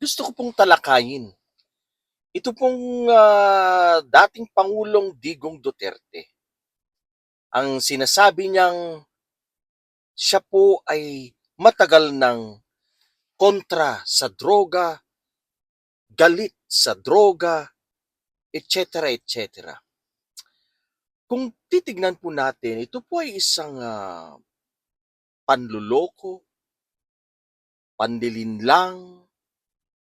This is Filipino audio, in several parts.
gusto ko pong talakayin. Ito pong ah, dating Pangulong Digong Duterte. Ang sinasabi niyang siya po ay matagal ng kontra sa droga, galit sa droga, etc. etc. Kung titignan po natin, ito po ay isang ah, panluloko, panlilinlang,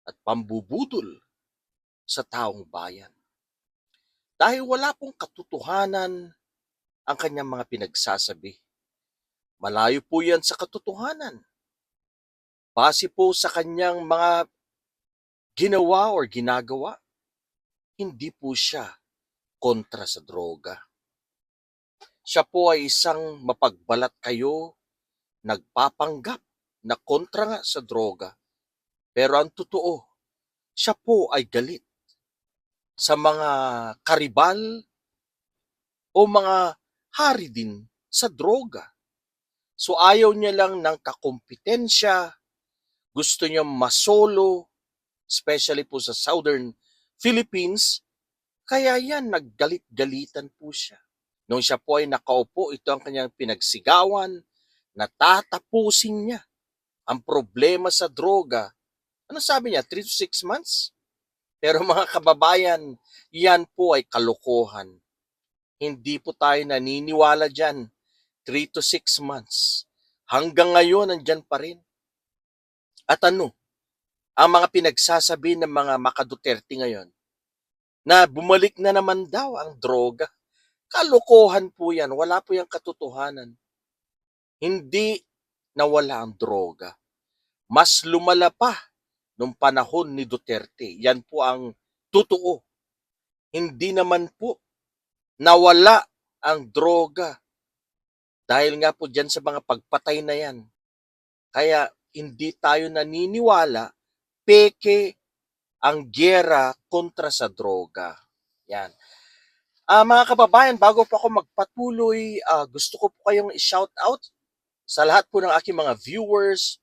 at pambubudol sa taong bayan. Dahil wala pong katotohanan ang kanyang mga pinagsasabi. Malayo po yan sa katotohanan. Base po sa kanyang mga ginawa or ginagawa, hindi po siya kontra sa droga. Siya po ay isang mapagbalat kayo, nagpapanggap na kontra nga sa droga. Pero ang totoo, siya po ay galit sa mga karibal o mga hari din sa droga. So ayaw niya lang ng kakompetensya, gusto niya masolo, especially po sa southern Philippines, kaya yan, naggalit-galitan po siya. Nung siya po ay nakaupo, ito ang kanyang pinagsigawan, na tatapusin niya ang problema sa droga. Ano sabi niya? 3 to 6 months? Pero mga kababayan, yan po ay kalokohan. Hindi po tayo naniniwala dyan. 3 to 6 months. Hanggang ngayon, nandyan pa rin. At ano? Ang mga pinagsasabi ng mga makaduterte ngayon, na bumalik na naman daw ang droga. Kalokohan po yan. Wala po yung katotohanan. Hindi nawala ang droga. Mas lumala pa nung panahon ni Duterte. Yan po ang totoo. Hindi naman po nawala ang droga. Dahil nga po dyan sa mga pagpatay na yan. Kaya hindi tayo naniniwala peke ang gyera kontra sa droga. Yan. Ah, mga kababayan, bago po ako magpatuloy, ah, gusto ko po kayong i-shout out sa lahat po ng aking mga viewers,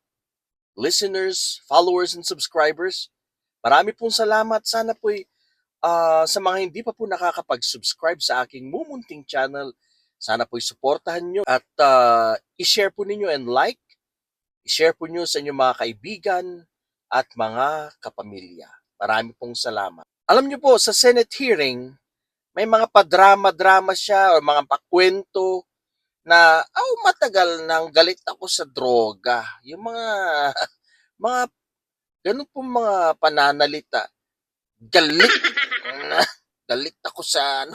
listeners, followers, and subscribers. Marami pong salamat. Sana po sa mga hindi pa po nakakapag-subscribe sa aking mumunting channel, sana po suportahan nyo at ah, i-share po ninyo and like. I-share po nyo sa inyong mga kaibigan at mga kapamilya. Marami pong salamat. Alam nyo po, sa Senate hearing, may mga padrama-drama siya o mga pakwento na, oh, matagal nang galit ako sa droga. Yung mga, mga, ganun po mga pananalita. Galit. galit ako sa, ano,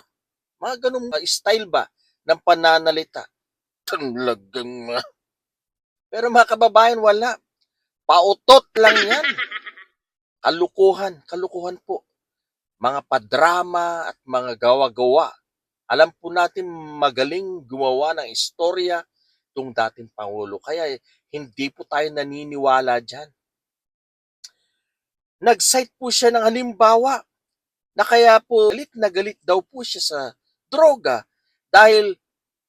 mga ganun style ba ng pananalita. Talagang, uh, pero mga kababayan, wala. Pautot lang yan. Kalukuhan, kalukuhan po. Mga padrama at mga gawa-gawa. Alam po natin magaling gumawa ng istorya itong dating Pangulo. Kaya hindi po tayo naniniwala dyan. Nag-cite po siya ng halimbawa na kaya po galit na galit daw po siya sa droga dahil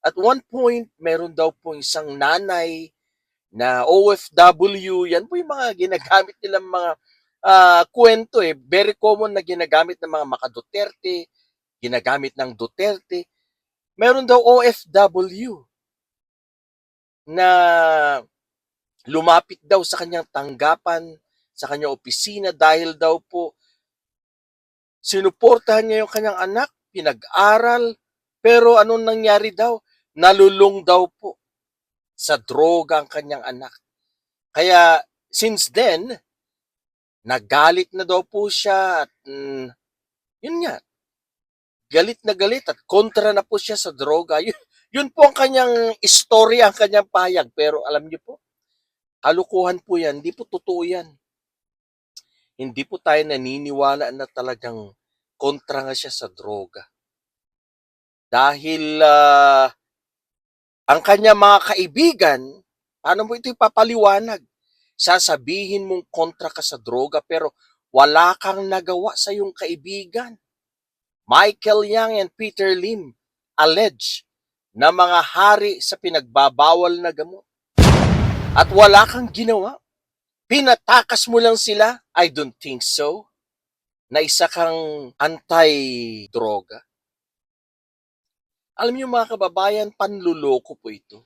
at one point meron daw po isang nanay na OFW, yan po yung mga ginagamit nilang mga ah, kwento eh. Very common na ginagamit ng mga makaduterte, ginagamit ng Duterte. Meron daw OFW na lumapit daw sa kanyang tanggapan, sa kanyang opisina dahil daw po sinuportahan niya yung kanyang anak, pinag-aral, pero anong nangyari daw? Nalulung daw po sa droga ang kanyang anak. Kaya since then, nagalit na daw po siya at mm, yun nga, galit na galit at kontra na po siya sa droga. Yun, yun po ang kanyang istorya, ang kanyang payag. Pero alam niyo po, kalukuhan po yan. Hindi po totoo yan. Hindi po tayo naniniwala na talagang kontra nga siya sa droga. Dahil ah, ang kanya mga kaibigan, paano mo ito ipapaliwanag? Sasabihin mong kontra ka sa droga pero wala kang nagawa sa iyong kaibigan. Michael Yang and Peter Lim allege na mga hari sa pinagbabawal na gamot. At wala kang ginawa. Pinatakas mo lang sila? I don't think so. Na isa kang anti-droga. Alam niyo mga kababayan, panluloko po ito.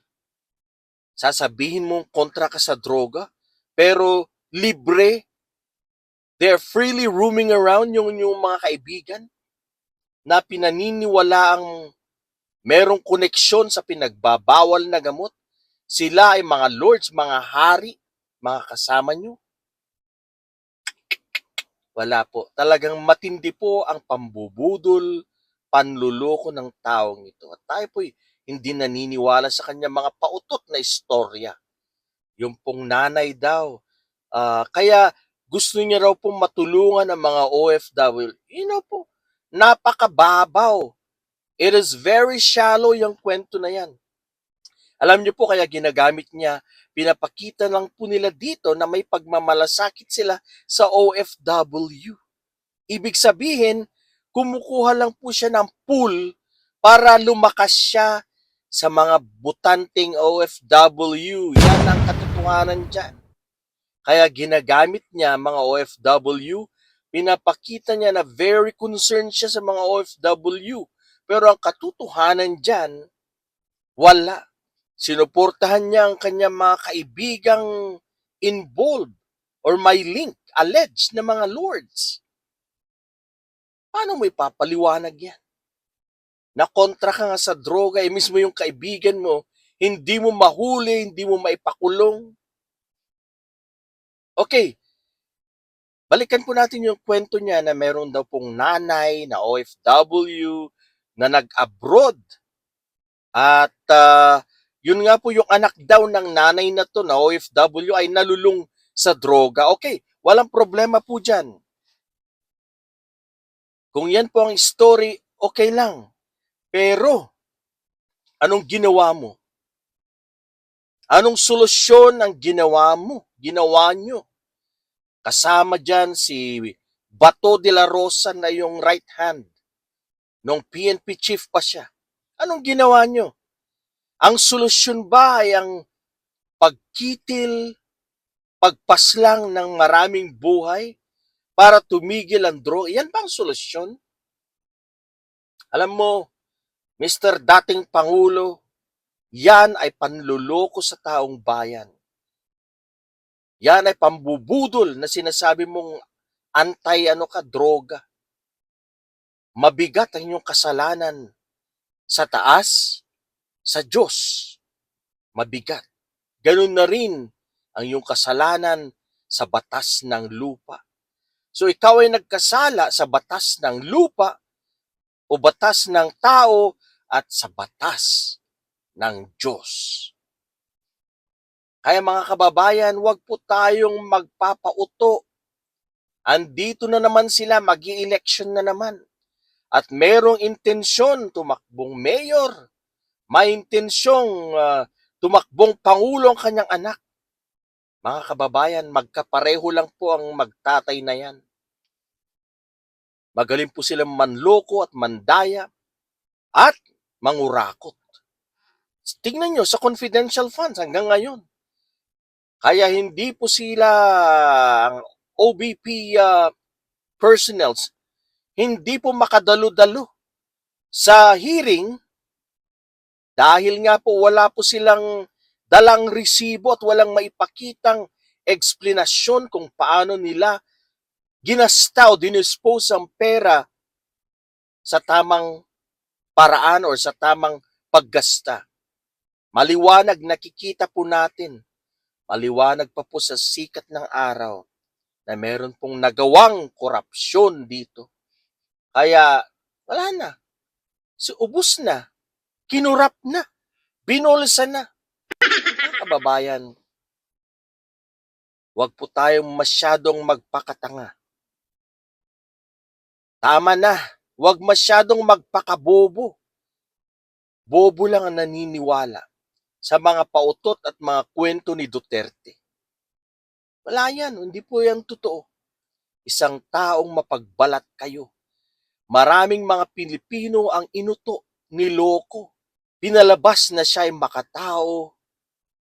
Sasabihin mong kontra ka sa droga, pero libre, they're freely roaming around yung, yung mga kaibigan na pinaniniwala ang merong koneksyon sa pinagbabawal na gamot. Sila ay mga lords, mga hari, mga kasama nyo. Wala po. Talagang matindi po ang pambubudol, panluloko ng taong ito. At tayo po'y hindi naniniwala sa kanya mga pautot na istorya. Yung pong nanay daw. ah, kaya gusto niya raw pong matulungan ang mga OFW. You know po, napakababaw. It is very shallow yung kwento na yan. Alam niyo po kaya ginagamit niya, pinapakita lang po nila dito na may pagmamalasakit sila sa OFW. Ibig sabihin, kumukuha lang po siya ng pool para lumakas siya sa mga butanting OFW. Yan ang katotohanan dyan. Kaya ginagamit niya mga OFW, pinapakita niya na very concerned siya sa mga OFW. Pero ang katotohanan dyan, wala. Sinuportahan niya ang kanyang mga kaibigang involved or may link, alleged na mga lords. Paano mo ipapaliwanag yan? Na kontra ka nga sa droga, eh mismo yung kaibigan mo, hindi mo mahuli, hindi mo maipakulong. Okay, balikan po natin yung kwento niya na meron daw pong nanay na OFW na nag-abroad. At ah, yun nga po yung anak daw ng nanay na to na OFW ay nalulung sa droga. Okay, walang problema po dyan. Kung yan po ang story, okay lang. Pero, anong ginawa mo? Anong solusyon ang ginawa mo? Ginawa nyo? Kasama dyan si Bato de la Rosa na yung right hand. Nung PNP chief pa siya. Anong ginawa nyo? Ang solusyon ba ay ang pagkitil, pagpaslang ng maraming buhay para tumigil ang droga? Yan ba ang solusyon? Alam mo, Mr. Dating Pangulo, yan ay panluloko sa taong bayan. Yan ay pambubudol na sinasabi mong antay ano ka, droga. Mabigat ang inyong kasalanan sa taas, sa Diyos. Mabigat. Ganun na rin ang iyong kasalanan sa batas ng lupa. So ikaw ay nagkasala sa batas ng lupa o batas ng tao at sa batas ng Diyos. Kaya mga kababayan, huwag po tayong magpapauto. Andito na naman sila, mag election na naman. At merong intensyon tumakbong mayor. May intensyong ah, tumakbong pangulo ang kanyang anak. Mga kababayan, magkapareho lang po ang magtatay na yan. Magaling po silang manloko at mandaya at mangurakot. Tingnan nyo sa confidential funds hanggang ngayon. Kaya hindi po sila ang OBP uh, personnels hindi po makadalo-dalo sa hearing dahil nga po wala po silang dalang resibo at walang maipakitang eksplanasyon kung paano nila ginasta o dinispose ang pera sa tamang paraan or sa tamang paggasta. Maliwanag nakikita po natin, maliwanag pa po sa sikat ng araw na meron pong nagawang korupsyon dito. Kaya wala na. So, ubus na. Kinurap na. Binulsa na. Kababayan, huwag po tayong masyadong magpakatanga. Tama na. Huwag masyadong magpakabobo. Bobo lang ang naniniwala sa mga pautot at mga kwento ni Duterte. Wala yan. Hindi po yan totoo. Isang taong mapagbalat kayo. Maraming mga Pilipino ang inuto, niloko. Pinalabas na siya ay makatao,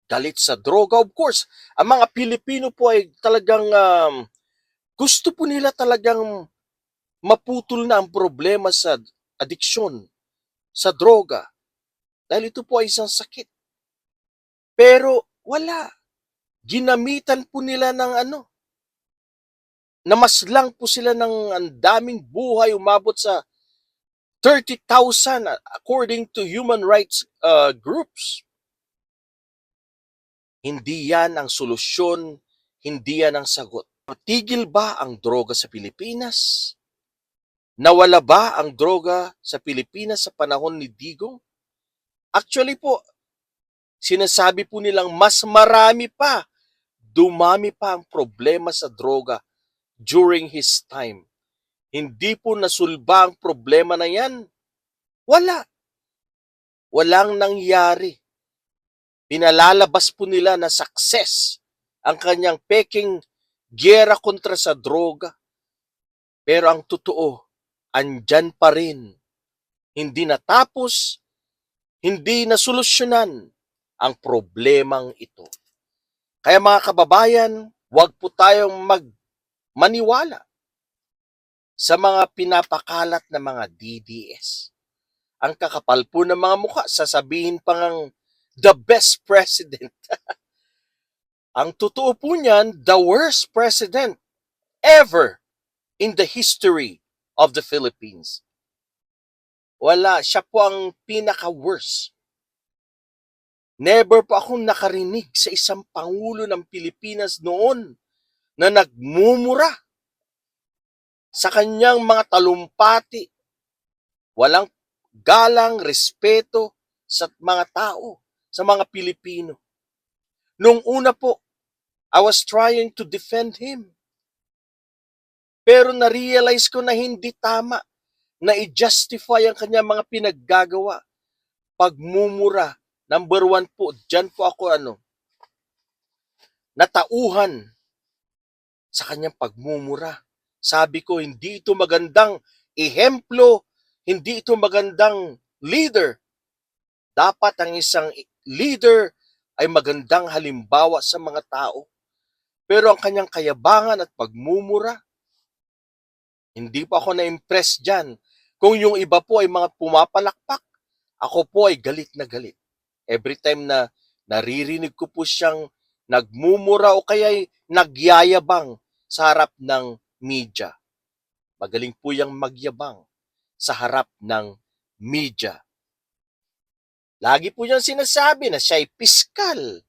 galit sa droga. Of course, ang mga Pilipino po ay talagang um, gusto po nila talagang maputol na ang problema sa adiksyon, sa droga. Dahil ito po ay isang sakit. Pero wala. Ginamitan po nila ng ano, namaslang po sila ng ang daming buhay umabot sa 30,000 according to human rights uh, groups. Hindi yan ang solusyon, hindi yan ang sagot. Tigil ba ang droga sa Pilipinas? Nawala ba ang droga sa Pilipinas sa panahon ni Digong? Actually po, sinasabi po nilang mas marami pa, dumami pa ang problema sa droga during his time. Hindi po nasulba ang problema na yan. Wala. Walang nangyari. Pinalalabas po nila na success ang kanyang peking gyera kontra sa droga. Pero ang totoo, andyan pa rin. Hindi natapos, hindi nasolusyonan ang problemang ito. Kaya mga kababayan, huwag po tayong magmaniwala sa mga pinapakalat na mga DDS. Ang kakapal po ng mga mukha, sasabihin pa ngang the best president. ang totoo po niyan, the worst president ever in the history of the Philippines. Wala, siya po ang pinaka-worst. Never po akong nakarinig sa isang pangulo ng Pilipinas noon na nagmumura sa kanyang mga talumpati. Walang galang, respeto sa mga tao, sa mga Pilipino. Nung una po, I was trying to defend him. Pero na-realize ko na hindi tama na i-justify ang kanyang mga pinaggagawa. Pagmumura. Number one po, dyan po ako ano, natauhan sa kanyang pagmumura. Sabi ko, hindi ito magandang ehemplo, hindi ito magandang leader. Dapat ang isang leader ay magandang halimbawa sa mga tao. Pero ang kanyang kayabangan at pagmumura, hindi pa ako na-impress dyan. Kung yung iba po ay mga pumapalakpak, ako po ay galit na galit. Every time na naririnig ko po siyang nagmumura o kaya nagyayabang sa harap ng media. Magaling po yung magyabang sa harap ng media. Lagi po niyang sinasabi na siya ay piskal.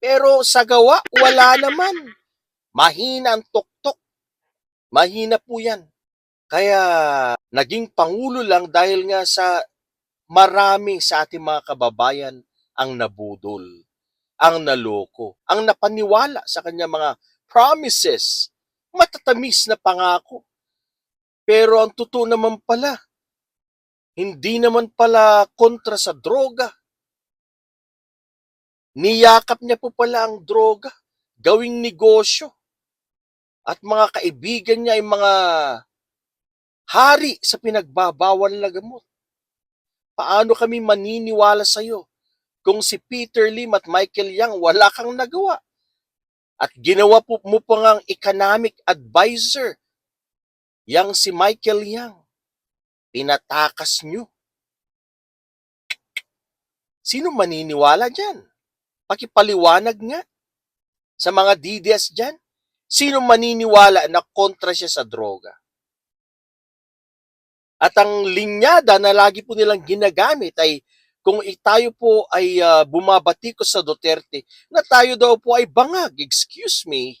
Pero sa gawa, wala naman. Mahina ang tuktok. Mahina po yan. Kaya naging pangulo lang dahil nga sa marami sa ating mga kababayan ang nabudol, ang naloko, ang napaniwala sa kanya mga promises, matatamis na pangako. Pero ang totoo naman pala, hindi naman pala kontra sa droga. Niyakap niya po pala ang droga, gawing negosyo. At mga kaibigan niya ay mga hari sa pinagbabawal na gamot. Paano kami maniniwala sa iyo kung si Peter Lim at Michael Yang wala kang nagawa? At ginawa po mo pa ngang economic advisor yang si Michael Yang. Pinatakas nyo. Sino maniniwala dyan? Pakipaliwanag nga sa mga DDS dyan. Sino maniniwala na kontra siya sa droga? At ang linyada na lagi po nilang ginagamit ay kung tayo po ay uh, bumabati ko sa Duterte na tayo daw po ay bangag. Excuse me.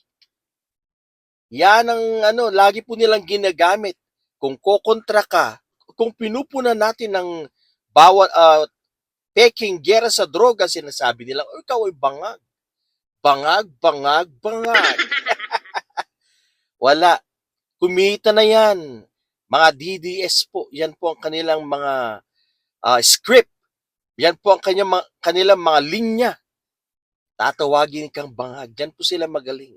Yan ang ano, lagi po nilang ginagamit. Kung kokontra ka, kung pinupunan natin ng bawat uh, peking gera sa droga, sinasabi nila, oh, ikaw ay bangag. Bangag, bangag, bangag. Wala. Kumita na yan. Mga DDS po, yan po ang kanilang mga uh, script. Yan po ang kanyang, mga, kanilang mga linya. Tatawagin kang bangag. Yan po sila magaling.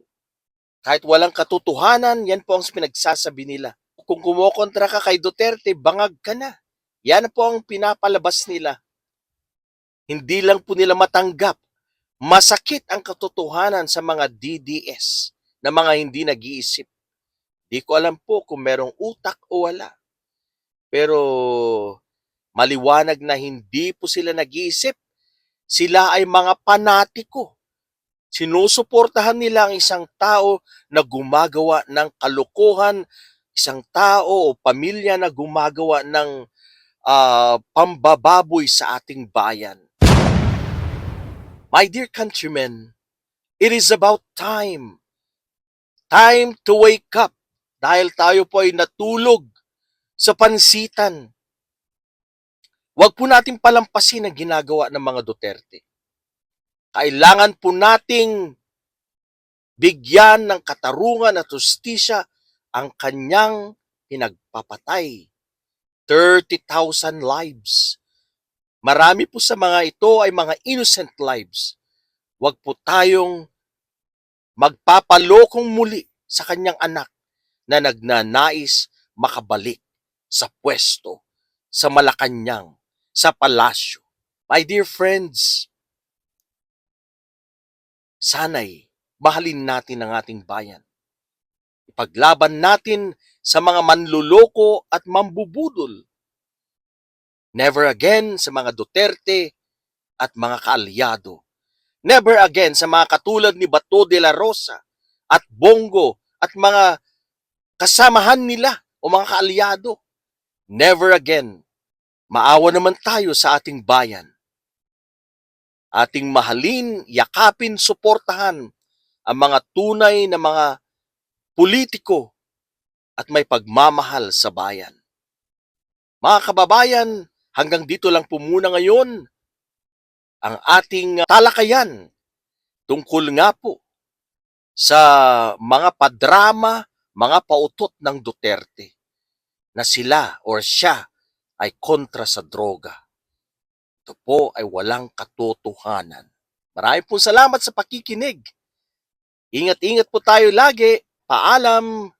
Kahit walang katotohanan, yan po ang pinagsasabi nila. Kung kumokontra ka kay Duterte, bangag ka na. Yan po ang pinapalabas nila. Hindi lang po nila matanggap, Masakit ang katotohanan sa mga DDS na mga hindi nag-iisip. Di ko alam po kung merong utak o wala. Pero maliwanag na hindi po sila nag-iisip. Sila ay mga panatiko. Sinusuportahan nila ang isang tao na gumagawa ng kalokohan, isang tao o pamilya na gumagawa ng ah, pambababoy sa ating bayan. My dear countrymen, it is about time. Time to wake up dahil tayo po ay natulog sa pansitan. Huwag po natin palampasin ang ginagawa ng mga Duterte. Kailangan po nating bigyan ng katarungan at justisya ang kanyang pinagpapatay. 30,000 lives. Marami po sa mga ito ay mga innocent lives. Huwag po tayong magpapalokong muli sa kanyang anak na nagnanais makabalik sa pwesto, sa Malacanang, sa palasyo. My dear friends, sana'y mahalin natin ang ating bayan. Ipaglaban natin sa mga manluloko at mambubudol. Never again sa mga Duterte at mga kaalyado. Never again sa mga katulad ni Bato de la Rosa at Bongo at mga kasamahan nila o mga kaalyado. Never again. Maawa naman tayo sa ating bayan. Ating mahalin, yakapin, suportahan ang mga tunay na mga politiko at may pagmamahal sa bayan. Mga kababayan, hanggang dito lang po muna ngayon ang ating talakayan tungkol nga po sa mga padrama, mga pautot ng Duterte na sila or siya ay kontra sa droga. Ito po ay walang katotohanan. Maraming po salamat sa pakikinig. Ingat-ingat po tayo lagi. Paalam!